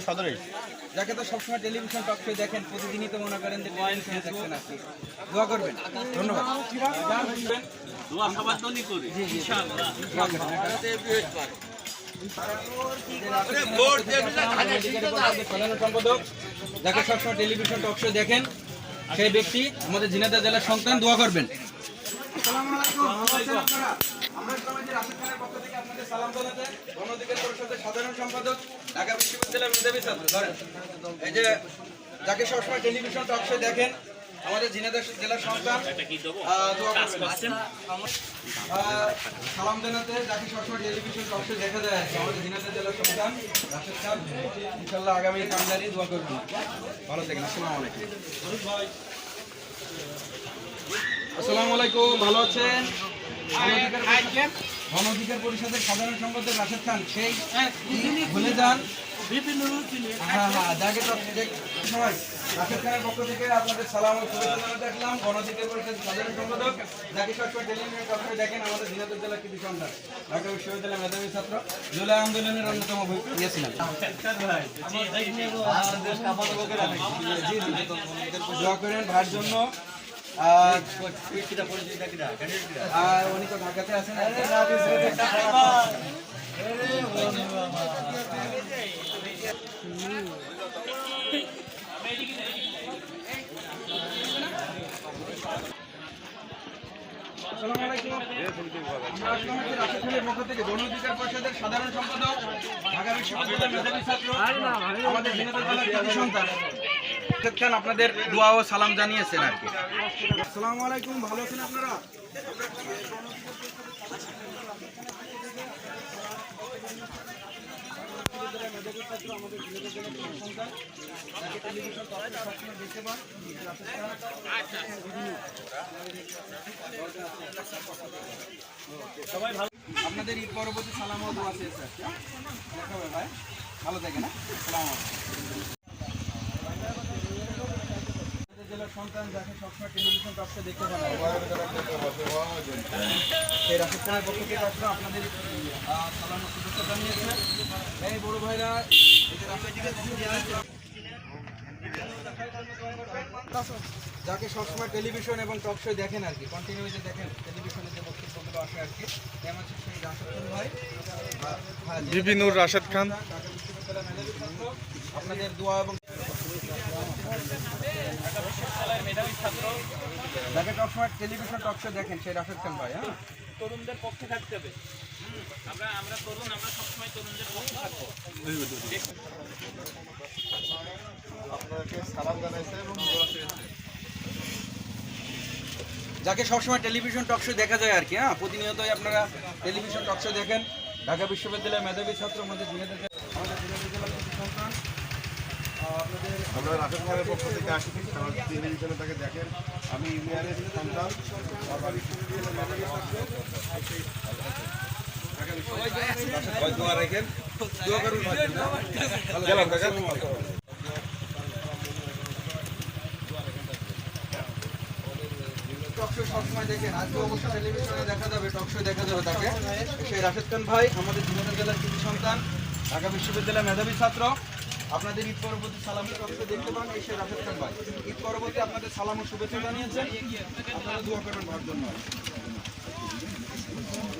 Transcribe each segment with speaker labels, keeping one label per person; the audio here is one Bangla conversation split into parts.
Speaker 1: সদরে
Speaker 2: যাকে তো সবসময় টেলিভিশন টক শো দেখেন প্রতিদিনই তো মনে করেন যে টেলিভিশনে দেখছেন আর কি দোয়া করবেন। ধন্যবাদ।
Speaker 3: দোয়া সবার জন্যই করি ইনশাআল্লাহ।
Speaker 2: সাধারণ সম্পাদক যাকে সবসময় টেলিভিশন টক শো দেখেন সেই ব্যক্তি আমাদের ঝিনাইদহ জেলার সন্তান দোয়া করবেন। সাধারণ সম্পাদক ঢাকা বিশ্ববিদ্যালয়ের মেধাবী ছাত্র ধরেন এই যে যাকে সবসময় টেলিভিশন টক শো দেখেন আমাদের ঝিনাইদহ জেলার সন্তান করবেন। আহ, সালাম জানাতে যাকে সবসময় টেলিভিশন শো দেখা যায় আমাদের ঝিনাইদহ জেলার সন্তান রাশেদ খান ইনশাল্লাহ আগামী কামদারি দোয়া করবেন ভালো থাকেন আসসালামু আলাইকুম আসসালামু আলাইকুম ভালো আছেন গণ অধিকার পরিষদের সাধারণ সম্পাদক রাশেদ খান সেই ভুলে যান। হ্যাঁ হ্যাঁ যাকে তো যে- সবাই রাশেদ খানের পক্ষ থেকে আপনাদের সালাম ও শুভেচ্ছা জানাতে আসলাম। গণ অধিকার পরিষদের সাধারণ সম্পাদক যাকে দেখেন আমাদের দিনাজপুর সন্তান ঢাকা বিশ্ববিদ্যালয়ের মেধাবী ছাত্র জুলাই আন্দোলনের অন্যতম ইয়ে ছিলেন। দোয়া করেন ভাইয়ের জন্য আর উনি তো ঢাকাতে আছেন সাধারণ সম্পাদক ঢাকা বিশ্ববিদ্যালয়ের মেধাবী ছাত্র আমাদের সন্তান। খান আপনাদের দোয়া ও সালাম জানিয়েছেন আর কি। আসসালামু আলাইকুম ভালো আছেন আপনারা? আপনাদের ঈদ পরবর্তী সালাম ও দোয়া আছে ভাই। ভালো থাকে না আসসালামু আলাইকুম আমাদের জেলার সন্তান যাকে সবসময় টেলিভিশন টপসে দেখতে পান সেই রাশেদ খানের পক্ষ থেকে আসলে আপনাদের সালাম শুভেচ্ছা জানিয়েছে। এই বড় ভাইরা এই যাকে সবসময় টেলিভিশন এবং টক শো দেখেন আর কি কন্টিনিউ যে দেখেন টেলিভিশনে যে বক্তব্যগুলো আসে আর কি হচ্ছে সেই রাশেদ ভাই
Speaker 4: বিপিনুর রাশেদ খান।
Speaker 2: আপনাদের দোয়া এবং যাকে সবসময় টেলিভিশন টক শো দেখেন সেই রাশেদ খান ভাই হ্যাঁ?
Speaker 3: তরুণদের পক্ষে থাকতে হবে। আমরা আমরা তরুণ আমরা সবসময় তরুণদের পক্ষে থাকব।
Speaker 1: আপনাকে সালাম জানাইছে এবং
Speaker 2: যাকে সবসময় টেলিভিশন টক শো দেখা যায় আর কি হ্যাঁ? প্রতিনিয়তই আপনারা টেলিভিশন টক শো দেখেন। ঢাকা বিশ্ববিদ্যালয়ের মেধাবী ছাত্র আমাদের জিনেদের আমাদের সন্তান
Speaker 1: আমরা রাশেদ খানের পক্ষ থেকে আসি টেলিভিশনে তাকে দেখেন। আমি ইউনিয়নের সন্তান
Speaker 2: টকশো সবসময় দেখেন আজকে অবশ্য টেলিভিশনে দেখা যাবে টকশো দেখা যাবে তাকে। সেই রাশেদ খান ভাই আমাদের জীবনের জেলার কৃতি সন্তান ঢাকা বিশ্ববিদ্যালয়ের মেধাবী ছাত্র। আপনাদের ঈদ পরবর্তী সালামি টকশো দেখতে পান এই সেই রাশেদ খান ভাই ঈদ পরবর্তী আপনাদের সালাম ও শুভেচ্ছা জানিয়েছেন। আপনারা দোয়া করবেন ভাইয়ের জন্য।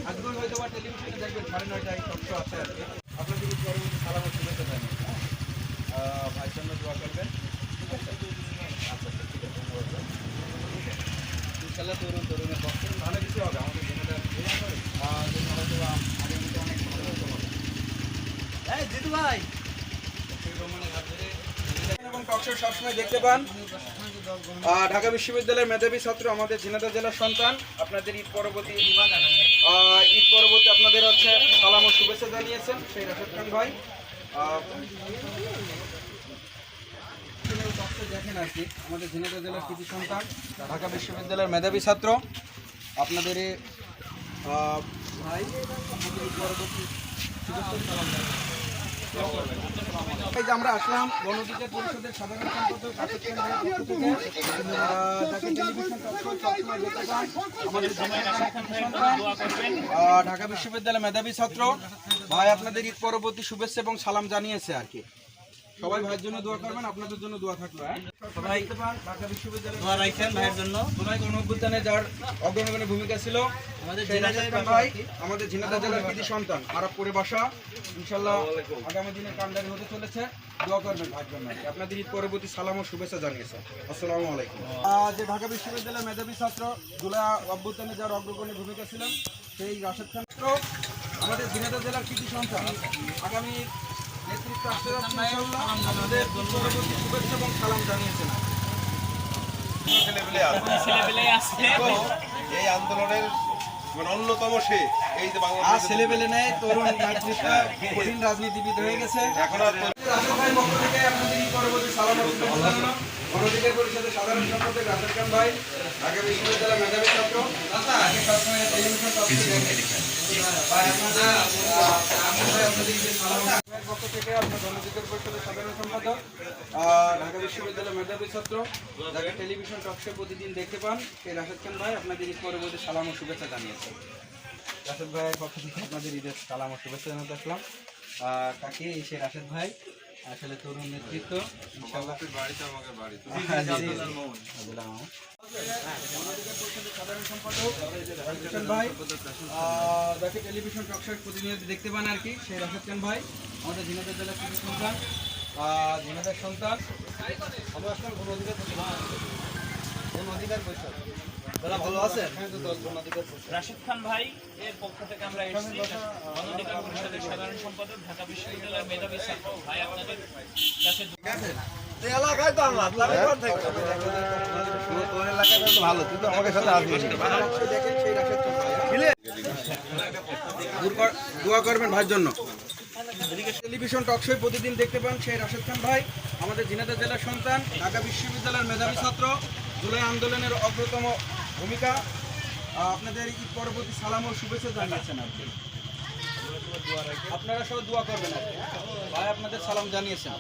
Speaker 2: আজকে হয়তো বা টেলিভিশনে দেখবেন সাড়ে নয়টায় টকশো আছে আর আপনাদের ঈদ পরবর্তী সালাম ও শুভেচ্ছা জানিয়েছেন। হ্যাঁ? ভাইয়ের জন্য দোয়া করবেন। ঠিক আছে? আচ্ছা আচ্ছা, তরুণ তরুণের পক্ষে ভালো কিছু হবে আমাদের জেনারেল হয়তো অনেক ভালো হতে হবে। এবং সবসময় দেখতে পান। ঢাকা বিশ্ববিদ্যালয়ের মেধাবী ছাত্র, আমাদের ঝিনাইদহ জেলার সন্তান, আপনাদের ঈদ পরবর্তী ঈদ পরবর্তী আপনাদের হচ্ছে সালাম ও শুভেচ্ছা জানিয়েছেন সেই রাশেদ খান ভাই দেখেন আর কি, আমাদের জেলার সন্তান, ঢাকা বিশ্ববিদ্যালয়ের মেধাবী ছাত্র, আপনাদের আমরা আসলাম গণঅধিকার পরিষদের সাধারণ সম্পাদক ঢাকা বিশ্ববিদ্যালয় মেধাবী ছাত্র। ভাই, আপনাদের ঈদ পরবর্তী শুভেচ্ছা এবং সালাম জানিয়েছে আর কি। সবাই ভাইয়ের জন্য দোয়া করবেন আপনাদের জন্য দোয়া থাকল হ্যাঁ? সবাই ঢাকা বিশ্ববিদ্যালয়ের
Speaker 4: দোয়া রাখেন ভাইয়ের জন্য।
Speaker 2: জুলাই গণঅভ্যুত্থানে যার অগ্রণী ভূমিকা ছিল
Speaker 4: আমাদের
Speaker 2: ভাই আমাদের ঝিনাদা জেলার কৃতি সন্তান আরবপুরে বাসা। ইনশাল্লাহ আগামী দিনে কান্ডারি হতে চলেছে। দোয়া করবেন ভাইয়ের জন্য। আপনাদের ঈদ পরবর্তী সালাম ও শুভেচ্ছা জানিয়েছে। আসসালামু আলাইকুম। যে ঢাকা বিশ্ববিদ্যালয়ের মেধাবী ছাত্র জুলাই অভ্যুত্থানে যার অগ্রগণ্য ভূমিকা ছিলেন সেই রাশেদ খান ছাত্র আমাদের ঝিনাদা জেলার কৃতি সন্তান আগামী
Speaker 1: এই আন্দোলনের অন্যতম সে এই
Speaker 2: আর ছেলেবেলে নেই তরুণ কঠিন রাজনীতিবিদ হয়ে গেছে
Speaker 1: এখন আর
Speaker 2: সাধারণ সম্পাদক রাশেদ খান ভাই ঢাকা বিশ্ববিদ্যালয়ের মেধাবী ছাত্র থেকে আপনার গণঅধিকার পরিষদের সাধারণ সম্পাদক ঢাকা বিশ্ববিদ্যালয়ের মেধাবী ছাত্র যাকে টেলিভিশন টক প্রতিদিন দেখতে পান সেই রাশেদ খান ভাই আপনাদের এই পরবর্তী সালাম ও শুভেচ্ছা জানিয়েছে রাশেদ ভাইয়ের পক্ষ থেকে আপনাদের ঈদের সালাম ও শুভেচ্ছা জানাতে আসলাম। আর কাকে এই সে রাশেদ ভাই? আসলে তরুণ নেতৃত্ব ইনশাআল্লাহ। জি। আব্দুল্লাহ মামুন। সাধারণ সম্পাদক ভাই যাকে টেলিভিশন টক শো প্রতিনিয়ত দেখতে পান আর কি সেই রাশেদ খান ভাই আমাদের ঝিনাইদহ জেলার কৃষি সন্তান আহ, সন্তান আমরা আসলাম গণ অধিকার গণ অধিকার পরিষদ? দাদা ভালো আছেন হ্যাঁ
Speaker 3: রাশিদ খান ভাই এর পক্ষ থেকে আমরা এসেছি। গণঅধিকার পরিষদের সাধারণ সম্পাদক ঢাকা বিশ্ববিদ্যালয়ের মেধাবী ছাত্র ভাই আপনাদের কাছে
Speaker 1: এলাকায় তো আমরা আপনাদের ঘর থেকে? তোর এলাকায় তো ভালো তুই তো আমাকে সাথে আসবি
Speaker 2: দেখেন সেই রাশেদ খান ভাই দূর কর- দোয়া করবেন ভাইয়ের জন্য। টেলিভিশন টক শো প্রতিদিন দেখতে পান সেই রাশেদ খান ভাই আমাদের ঝিনাইদহ জেলার সন্তান ঢাকা বিশ্ববিদ্যালয়ের মেধাবী ছাত্র জুলাই আন্দোলনের অগ্রতম ভূমিকা। আপনাদের ঈদ পরবর্তী সালাম ও শুভেচ্ছা জানিয়েছেন আর আপনারা সব দোয়া করবেন হ্যাঁ? ভাই আপনাদের সালাম জানিয়েছেন।